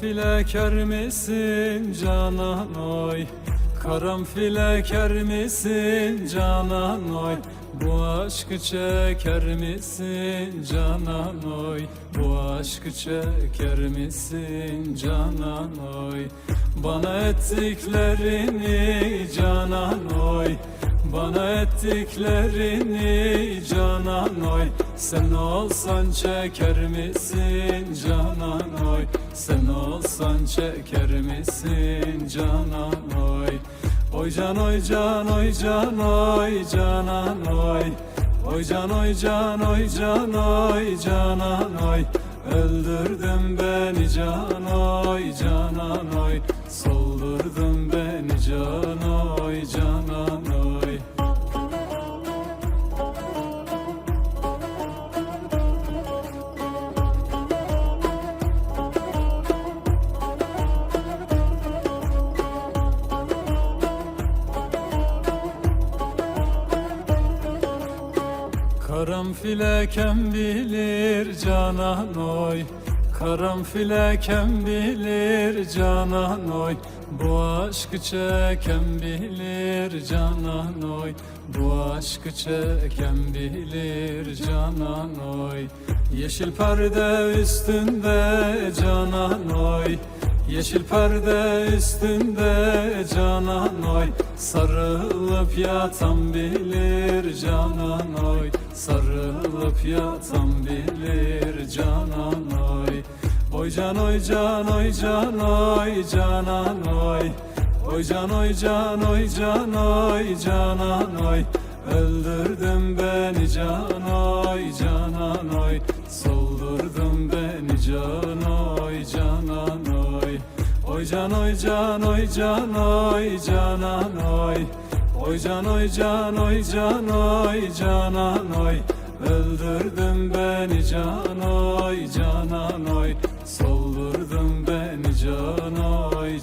Karanfil eker misin canan oy? Karanfil eker misin canan oy? Bu aşkı çeker misin canan oy? Bu aşkı çeker misin canan oy? Bana ettiklerini canan oy. Bana ettiklerini canan oy. Sen olsan çeker misin canan oy Sen olsan çeker misin canan oy? Oy can oy can oy can oy canan oy. Oy can oy can oy can oy canan oy. Öldürdün beni can oy canan oy. Soldurdun beni can oy canan oy Karanfil eken bilir canan oy. Karanfil eken bilir canan oy. Bu aşkı çeken bilir canan oy. Bu aşkı çeken bilir canan oy. Yeşil perde üstünde canan oy Yeşil perde üstünde canan oy. Sarılıp yatan bilir canan oy. Sarılıp yatan bilir canan oy. Oy can oy can oy can oy canan oy. Oy can oy can oy can oy canan oy. Öldürdün beni can oy canan oy. Soldurdun beni can oy canan Oy can oy can oy can oy canan oy. Oy can oy can oy can oy canan oy. Öldürdün beni can oy canan oy. Soldurdun beni can oy oy